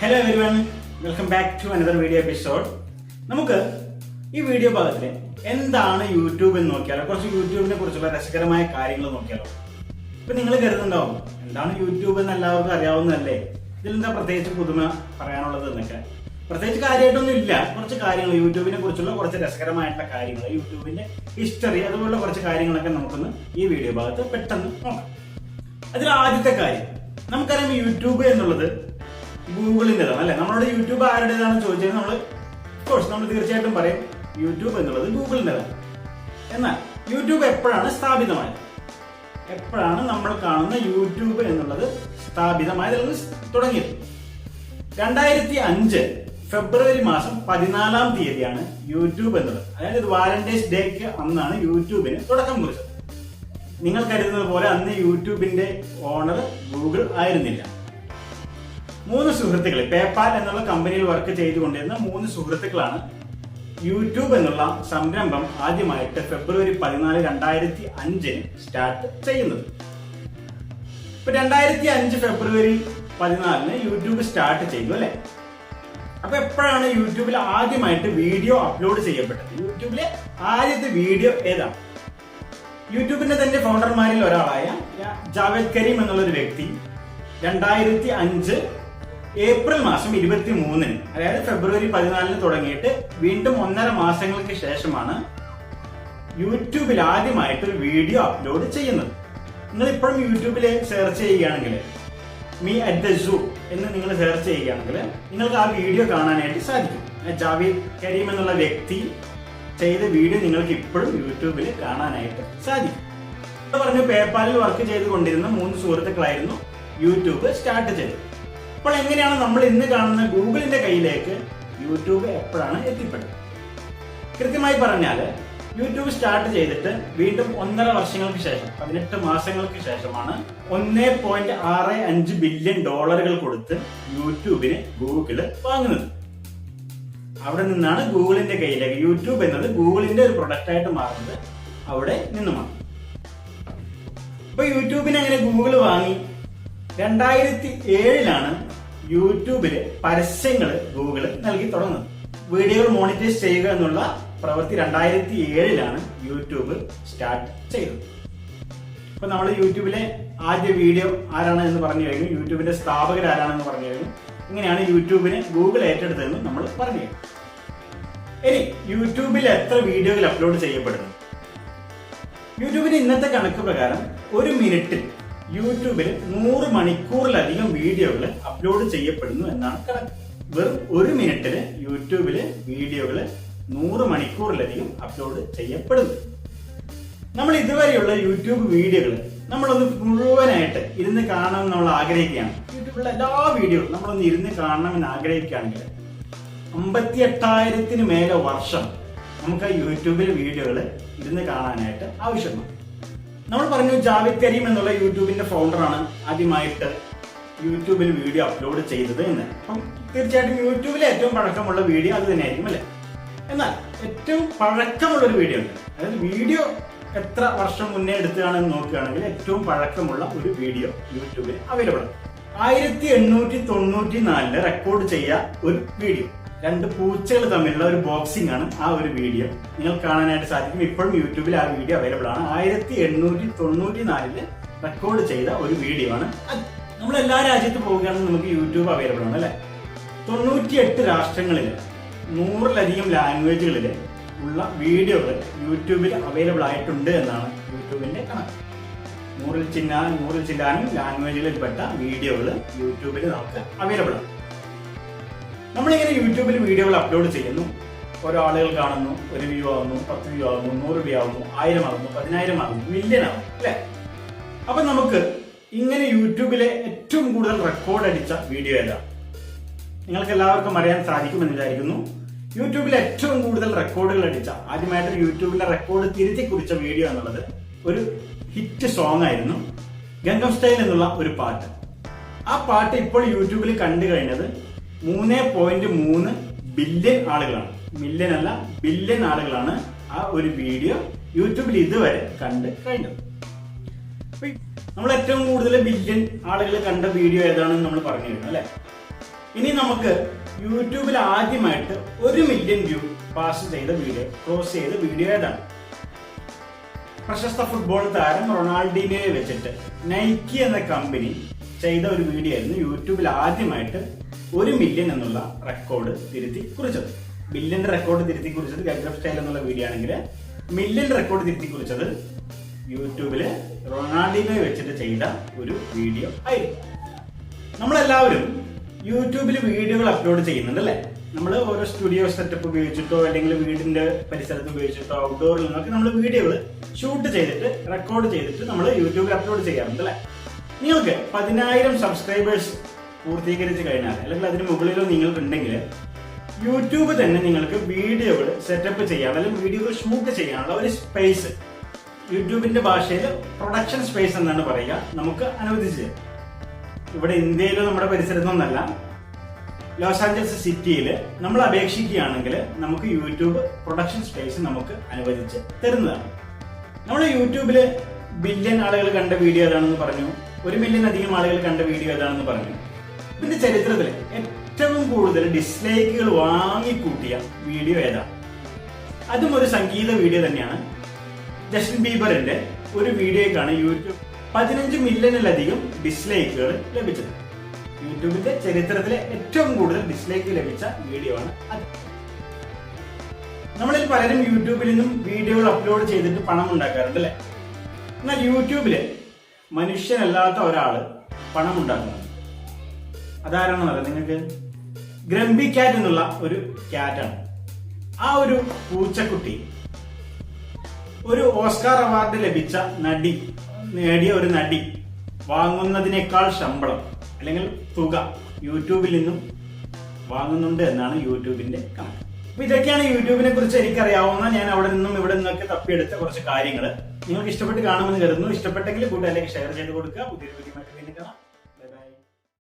Hello every welcome back to another video episode നമുക്ക് ഈ video ഭാഗത്തിൽ എന്താണ് യൂട്യൂബ് എന്ന് നോക്കിയാലോ? കുറച്ച് യൂട്യൂബിനെ കുറിച്ചുള്ള രസകരമായ കാര്യങ്ങൾ നോക്കിയാലോ? ഇപ്പൊ നിങ്ങൾ കരുതുന്നുണ്ടാവും എന്താണ് യൂട്യൂബ് എന്ന് എല്ലാവർക്കും അറിയാവുന്നതല്ലേ? ഇതിലെന്താ പ്രത്യേകിച്ച് പുതുമ പറയാനുള്ളത് എന്നൊക്കെ. പ്രത്യേകിച്ച് കാര്യമായിട്ടൊന്നും ഇല്ല. കുറച്ച് കാര്യങ്ങൾ യൂട്യൂബിനെ കുറിച്ചുള്ള കുറച്ച് രസകരമായിട്ടുള്ള കാര്യങ്ങൾ യൂട്യൂബിന്റെ ഹിസ്റ്ററി അതുപോലുള്ള കുറച്ച് കാര്യങ്ങളൊക്കെ നമുക്കൊന്ന് ഈ വീഡിയോ ഭാഗത്ത് പെട്ടെന്ന് നോക്കാം. അതിൽ ആദ്യത്തെ കാര്യം നമുക്കറിയാം യൂട്യൂബ് എന്നുള്ളത് ഗൂഗിളിന്റെതാണ് അല്ലെ? നമ്മളോട് യൂട്യൂബ് ആരുടേതാണെന്ന് ചോദിച്ചാൽ നമ്മൾ കോഴ്സ് നമ്മൾ തീർച്ചയായിട്ടും പറയും യൂട്യൂബ് എന്നുള്ളത് ഗൂഗിളിന്റെതാണ് എന്നാൽ യൂട്യൂബ് എപ്പോഴാണ് സ്ഥാപിതമായത്? എപ്പോഴാണ് നമ്മൾ കാണുന്ന യൂട്യൂബ് എന്നുള്ളത് സ്ഥാപിതമായത് അല്ലെങ്കിൽ തുടങ്ങിയത്? രണ്ടായിരത്തി അഞ്ച് ഫെബ്രുവരി മാസം പതിനാലാം തീയതിയാണ് യൂട്യൂബ് എന്നുള്ളത്. അതായത് ഇത് വാലന്റൈൻസ് ഡേക്ക് അന്നാണ് യൂട്യൂബിന് തുടക്കം കുറിച്ചത്. നിങ്ങൾ കരുതുന്നത് പോലെ അന്ന് യൂട്യൂബിന്റെ ഓണർ ഗൂഗിൾ ആയിരുന്നില്ല. മൂന്ന് സുഹൃത്തുക്കൾ പേപ്പാൽ എന്നുള്ള കമ്പനിയിൽ വർക്ക് ചെയ്തുകൊണ്ടിരുന്ന മൂന്ന് സുഹൃത്തുക്കളാണ് യൂട്യൂബ് എന്നുള്ള സംരംഭം ആദ്യമായിട്ട് ഫെബ്രുവരി പതിനാല് രണ്ടായിരത്തി അഞ്ചിന് സ്റ്റാർട്ട് ചെയ്യുന്നത്. ഇപ്പൊ രണ്ടായിരത്തി അഞ്ച് ഫെബ്രുവരി പതിനാലിന് യൂട്യൂബ് സ്റ്റാർട്ട് ചെയ്തു അല്ലെ? അപ്പൊ എപ്പോഴാണ് യൂട്യൂബിൽ ആദ്യമായിട്ട് വീഡിയോ അപ്ലോഡ് ചെയ്യപ്പെട്ടത്? യൂട്യൂബിലെ ആദ്യത്തെ വീഡിയോ ഏതാണ് യൂട്യൂബിന്റെ തന്നെ ഫൗണ്ടർമാരിൽ ഒരാളായ ജാവേദ് കരീം എന്നുള്ള ഒരു വ്യക്തി രണ്ടായിരത്തി അഞ്ച് ഏപ്രിൽ മാസം ഇരുപത്തി മൂന്നിന് അതായത് ഫെബ്രുവരി പതിനാലിന് തുടങ്ങിയിട്ട് വീണ്ടും ഒന്നര മാസങ്ങൾക്ക് ശേഷമാണ് യൂട്യൂബിൽ ആദ്യമായിട്ട് ഒരു വീഡിയോ അപ്ലോഡ് ചെയ്യുന്നത്. നിങ്ങൾ ഇപ്പോഴും യൂട്യൂബിൽ സെർച്ച് ചെയ്യുകയാണെങ്കിൽ മീ അറ്റ് ദ സൂ എന്ന് നിങ്ങൾ സെർച്ച് ചെയ്യുകയാണെങ്കിൽ നിങ്ങൾക്ക് ആ വീഡിയോ കാണാനായിട്ട് സാധിക്കും. ജാവീദ് കരീം എന്നുള്ള വ്യക്തി ചെയ്ത വീഡിയോ നിങ്ങൾക്ക് ഇപ്പോഴും യൂട്യൂബിൽ കാണാനായിട്ട് സാധിക്കും. പറഞ്ഞു പേപ്പാലിൽ വർക്ക് ചെയ്തുകൊണ്ടിരുന്ന മൂന്ന് സുഹൃത്തുക്കളായിരുന്നു യൂട്യൂബ് സ്റ്റാർട്ട് ചെയ്തത്. അപ്പോൾ എങ്ങനെയാണ് നമ്മൾ ഇന്ന് കാണുന്ന ഗൂഗിളിന്റെ കയ്യിലേക്ക് യൂട്യൂബ് എപ്പോഴാണ് എത്തിപ്പെട്ടത്? കൃത്യമായി പറഞ്ഞാൽ യൂട്യൂബ് സ്റ്റാർട്ട് ചെയ്തിട്ട് വീണ്ടും ഒന്നര വർഷങ്ങൾക്ക് ശേഷം പതിനെട്ട് മാസങ്ങൾക്ക് ശേഷമാണ് ഒന്നേ പോയിന്റ് ആറ് അഞ്ച് ബില്യൺ ഡോളറുകൾ കൊടുത്ത് യൂട്യൂബിന് ഗൂഗിൾ വാങ്ങുന്നത്. അവിടെ നിന്നാണ് ഗൂഗിളിന്റെ കയ്യിലേക്ക് യൂട്യൂബ് എന്നത് ഗൂഗിളിന്റെ ഒരു പ്രൊഡക്റ്റ് ആയിട്ട് മാറുന്നത് അവിടെ നിന്നുമാണ്. അപ്പൊ യൂട്യൂബിനെ അങ്ങനെ ഗൂഗിൾ വാങ്ങി? രണ്ടായിരത്തി ഏഴിലാണ് യൂട്യൂബിൽ പരസ്യങ്ങൾ ഗൂഗിൾ നൽകി തുടങ്ങുന്നത്. വീഡിയോകൾ മോണിറ്റൈസ് ചെയ്യുക എന്നുള്ള പ്രവൃത്തി രണ്ടായിരത്തി ഏഴിലാണ് യൂട്യൂബ് സ്റ്റാർട്ട് ചെയ്തത്. ഇപ്പൊ നമ്മൾ യൂട്യൂബിലെ ആദ്യ വീഡിയോ ആരാണ് എന്ന് പറഞ്ഞു കഴിഞ്ഞു. യൂട്യൂബിന്റെ സ്ഥാപകർ ആരാണെന്ന് പറഞ്ഞു കഴിഞ്ഞു. ഇങ്ങനെയാണ് യൂട്യൂബിനെ ഗൂഗിൾ ഏറ്റെടുത്തതെന്ന് നമ്മൾ പറഞ്ഞു ഇനി യൂട്യൂബിൽ എത്ര വീഡിയോകൾ അപ്ലോഡ് ചെയ്യപ്പെടുന്നു? യൂട്യൂബിന്റെ ഇന്നത്തെ കണക്ക് പ്രകാരം ഒരു മിനിറ്റിൽ യൂട്യൂബിൽ നൂറ് മണിക്കൂറിലധികം വീഡിയോകൾ അപ്ലോഡ് ചെയ്യപ്പെടുന്നു എന്നാണ് കണക്ക്. വെറും ഒരു മിനിറ്റിൽ യൂട്യൂബിൽ വീഡിയോകൾ നൂറ് മണിക്കൂറിലധികം അപ്ലോഡ് ചെയ്യപ്പെടുന്നു. നമ്മൾ ഇതുവരെയുള്ള യൂട്യൂബ് വീഡിയോകൾ നമ്മളൊന്ന് മുഴുവനായിട്ട് ഇരുന്ന് കാണണം നമ്മൾ ആഗ്രഹിക്കുകയാണ്. യൂട്യൂബിലുള്ള എല്ലാ വീഡിയോകളും നമ്മളൊന്ന് ഇരുന്ന് കാണണമെന്ന് ആഗ്രഹിക്കുകയാണെങ്കിൽ അമ്പത്തി എട്ടായിരത്തിന് മേലെ വർഷം നമുക്ക് യൂട്യൂബിൽ വീഡിയോകൾ ഇരുന്ന് കാണാനായിട്ട് ആവശ്യമാണ്. നമ്മൾ പറഞ്ഞു ജാവേദ് കരീം എന്നുള്ള യൂട്യൂബിന്റെ ഫൗണ്ടറാണ് ആദ്യമായിട്ട് യൂട്യൂബിൽ വീഡിയോ അപ്ലോഡ് ചെയ്തത് എന്ന്. അപ്പം തീർച്ചയായിട്ടും യൂട്യൂബിലെ ഏറ്റവും പഴക്കമുള്ള വീഡിയോ അത് തന്നെയായിരിക്കും അല്ലേ? എന്നാൽ ഏറ്റവും പഴക്കമുള്ള ഒരു വീഡിയോ ഉണ്ട്. അതായത് വീഡിയോ എത്ര വർഷം മുന്നേ എടുത്തതാണെന്ന് നോക്കുകയാണെങ്കിൽ ഏറ്റവും പഴക്കമുള്ള ഒരു വീഡിയോ യൂട്യൂബിൽ അവൈലബിൾ ആയിരത്തി എണ്ണൂറ്റി തൊണ്ണൂറ്റി നാലിൽ റെക്കോർഡ് ചെയ്യ ഒരു വീഡിയോ രണ്ട് പൂച്ചകൾ തമ്മിലുള്ള ഒരു ബോക്സിംഗ് ആണ് ആ ഒരു വീഡിയോ നിങ്ങൾ കാണാനായിട്ട് സാധിക്കും. ഇപ്പോഴും യൂട്യൂബിൽ ആ വീഡിയോ അവൈലബിൾ ആണ്. ആയിരത്തി എണ്ണൂറ്റി തൊണ്ണൂറ്റി നാലിൽ റെക്കോർഡ് ചെയ്ത ഒരു വീഡിയോ ആണ്. നമ്മൾ എല്ലാ രാജ്യത്തും പോവുകയാണെങ്കിൽ നമുക്ക് യൂട്യൂബ് അവൈലബിൾ ആണ് അല്ലെ? തൊണ്ണൂറ്റിയെട്ട് രാഷ്ട്രങ്ങളിൽ നൂറിലധികം ലാംഗ്വേജുകളിൽ ഉള്ള വീഡിയോകൾ യൂട്യൂബിൽ അവൈലബിൾ ആയിട്ടുണ്ട് എന്നാണ് യൂട്യൂബിന്റെ കണക്ക്. നൂറിൽ ചിന്നാനും നൂറിൽ ചില്ലാനും ലാംഗ്വേജുകളിൽപ്പെട്ട വീഡിയോകൾ യൂട്യൂബിൽ നമുക്ക് അവൈലബിൾ ആണ്. നമ്മളിങ്ങനെ യൂട്യൂബിൽ വീഡിയോകൾ അപ്ലോഡ് ചെയ്യുന്നു. ഓരോ ആളുകൾ കാണുന്നു ഒരു വ്യൂ ആകുന്നു പത്ത് വ്യൂ ആകുന്നു നൂറ് വ്യൂ ആകുന്നു ആയിരം ആകുന്നു പതിനായിരം ആകുന്നു മില്യൺ ആകുന്നു അല്ലേ? അപ്പൊ നമുക്ക് ഇങ്ങനെ യൂട്യൂബിലെ ഏറ്റവും കൂടുതൽ റെക്കോർഡ് അടിച്ച വീഡിയോ അല്ല നിങ്ങൾക്ക് എല്ലാവർക്കും അറിയാൻ സാധിക്കുമെന്ന് വിചാരിക്കുന്നു യൂട്യൂബിലെ ഏറ്റവും കൂടുതൽ റെക്കോർഡുകൾ അടിച്ച ആദ്യമായിട്ട് യൂട്യൂബിലെ റെക്കോർഡ് തിരുത്തി കുറിച്ച വീഡിയോ എന്നുള്ളത് ഒരു ഹിറ്റ് സോങ് ആയിരുന്നു. ഗംഗം സ്റ്റൈൽ എന്നുള്ള ഒരു പാട്ട്. ആ പാട്ട് ഇപ്പോൾ യൂട്യൂബിൽ കണ്ടു കഴിഞ്ഞത് മൂന്ന് പോയിന്റ് മൂന്ന് ബില്യൺ ആളുകളാണ്. മില്യൺ അല്ല ബില്യൺ ആളുകളാണ് ആ ഒരു വീഡിയോ യൂട്യൂബിൽ ഇതുവരെ കണ്ട് കഴിഞ്ഞത്. നമ്മൾ ഏറ്റവും കൂടുതൽ ബില്യൺ ആളുകൾ കണ്ട വീഡിയോ ഏതാണെന്ന് നമ്മൾ പറഞ്ഞു കഴിഞ്ഞു അല്ലെ? ഇനി നമുക്ക് യൂട്യൂബിൽ ആദ്യമായിട്ട് ഒരു മില്യൺ വ്യൂ പാസ് ചെയ്ത വീഡിയോ ക്രോസ് ചെയ്ത വീഡിയോ ഏതാണ്? പ്രശസ്ത ഫുട്ബോൾ താരം റൊണാൾഡിനെ വെച്ചിട്ട് നൈക്കി എന്ന കമ്പനി ചെയ്ത ഒരു വീഡിയോ ആയിരുന്നു യൂട്യൂബിൽ ആദ്യമായിട്ട് ഒരു മില്യൺ എന്നുള്ള റെക്കോർഡ് തിരുത്തി കുറിച്ചത്. ബില്യന്റെ റെക്കോർഡ് തിരുത്തി കുറിച്ചത് ഗഗ്രഫ് സ്റ്റൈൽ എന്നുള്ള വീഡിയോ ആണെങ്കിൽ മില്യൺ റെക്കോർഡ് തിരുത്തി കുറിച്ചത് യൂട്യൂബിൽ റൊണാൾഡിനെ വെച്ചിട്ട് ചെയ്ത ഒരു വീഡിയോ ആയിരുന്നു. നമ്മളെല്ലാവരും യൂട്യൂബിൽ വീഡിയോകൾ അപ്ലോഡ് ചെയ്യുന്നുണ്ട് അല്ലേ? നമ്മൾ ഓരോ സ്റ്റുഡിയോ സെറ്റപ്പ് ഉപയോഗിച്ചിട്ടോ അല്ലെങ്കിൽ വീടിന്റെ പരിസരത്ത് ഉപയോഗിച്ചിട്ടോ ഔട്ട്ഡോറിൽ നിന്നൊക്കെ നമ്മൾ വീഡിയോകൾ ഷൂട്ട് ചെയ്തിട്ട് റെക്കോർഡ് ചെയ്തിട്ട് നമ്മൾ യൂട്യൂബിൽ അപ്ലോഡ് ചെയ്യാറുണ്ട് അല്ലേ? നിങ്ങൾക്ക് പതിനായിരം സബ്സ്ക്രൈബേഴ്സ് പൂർത്തീകരിച്ച് കഴിഞ്ഞാൽ അല്ലെങ്കിൽ അതിന് മുകളിലോ നിങ്ങൾക്കുണ്ടെങ്കിൽ യൂട്യൂബ് തന്നെ നിങ്ങൾക്ക് വീഡിയോകൾ സെറ്റപ്പ് ചെയ്യാൻ അല്ലെങ്കിൽ വീഡിയോകൾ ഷൂട്ട് ചെയ്യാനുള്ള ഒരു സ്പേസ് യൂട്യൂബിന്റെ ഭാഷയിൽ പ്രൊഡക്ഷൻ സ്പേസ് എന്നാണ് പറയുക നമുക്ക് അനുവദിച്ച് ഇവിടെ ഇന്ത്യയിലോ നമ്മുടെ പരിസരത്തൊന്നല്ല ലോസ് ആഞ്ചൽസ് സിറ്റിയിൽ നമ്മൾ അപേക്ഷിക്കുകയാണെങ്കിൽ നമുക്ക് യൂട്യൂബ് പ്രൊഡക്ഷൻ സ്പേസ് നമുക്ക് അനുവദിച്ച് തരുന്നതാണ്. നമ്മൾ യൂട്യൂബിൽ ബില്യൺ ആളുകൾ കണ്ട വീഡിയോ ഏതാണെന്ന് പറഞ്ഞു? ഒരു മില്യൺ അധികം ആളുകൾ കണ്ട വീഡിയോ ഏതാണെന്ന് പറഞ്ഞു. ഇതിന്റെ ചരിത്രത്തിൽ ഏറ്റവും കൂടുതൽ ഡിസ്ലൈക്കുകൾ വാങ്ങിക്കൂട്ടിയ വീഡിയോ ഏതാ? അതും ഒരു സംഗീത വീഡിയോ തന്നെയാണ്. ജസ്റ്റിൻ ബീബറിന്റെ ഒരു വീഡിയോക്കാണ് യൂട്യൂബ് പതിനഞ്ച് മില്യണിലധികം ഡിസ്ലൈക്കുകൾ ലഭിച്ചത്. യൂട്യൂബിന്റെ ചരിത്രത്തിലെ ഏറ്റവും കൂടുതൽ ഡിസ്ലൈക്ക് ലഭിച്ച വീഡിയോ ആണ് അത്. നമ്മളിൽ പലരും യൂട്യൂബിൽ നിന്നും വീഡിയോകൾ അപ്ലോഡ് ചെയ്തിട്ട് പണം ഉണ്ടാക്കാറുണ്ട് അല്ലെ? എന്നാൽ യൂട്യൂബിൽ മനുഷ്യനല്ലാത്ത ഒരാൾ പണം ഉണ്ടാക്കുന്നുണ്ട് അതാരാണെന്നറിയാം നിങ്ങൾക്ക്? ഗ്രംബി ക്യാറ്റ് എന്നുള്ള ഒരു ക്യാറ്റാണ് ആ ഒരു പൂച്ചക്കുട്ടി ഒരു ഓസ്കാർ അവാർഡ് ലഭിച്ച നടി നേടിയ ഒരു നടി വാങ്ങുന്നതിനേക്കാൾ ശമ്പളം അല്ലെങ്കിൽ തുക യൂട്യൂബിൽ നിന്നും വാങ്ങുന്നുണ്ട് എന്നാണ് യൂട്യൂബിന്റെ കണക്ക്. അപ്പൊ ഇതൊക്കെയാണ് യൂട്യൂബിനെ കുറിച്ച് എനിക്കറിയാവുന്ന ഞാൻ അവിടെ നിന്നും ഇവിടെ നിന്നൊക്കെ തപ്പിയെടുത്ത കുറച്ച് കാര്യങ്ങൾ നിങ്ങൾക്ക് ഇഷ്ടപ്പെട്ട് കാണുമെന്ന് കരുതുന്നു. ഇഷ്ടപ്പെട്ടെങ്കിൽ കൂട്ടുകാരിലേക്ക് ഷെയർ ചെയ്ത് കൊടുക്കുക. പുതിയൊരു വീഡിയോ കാണാം.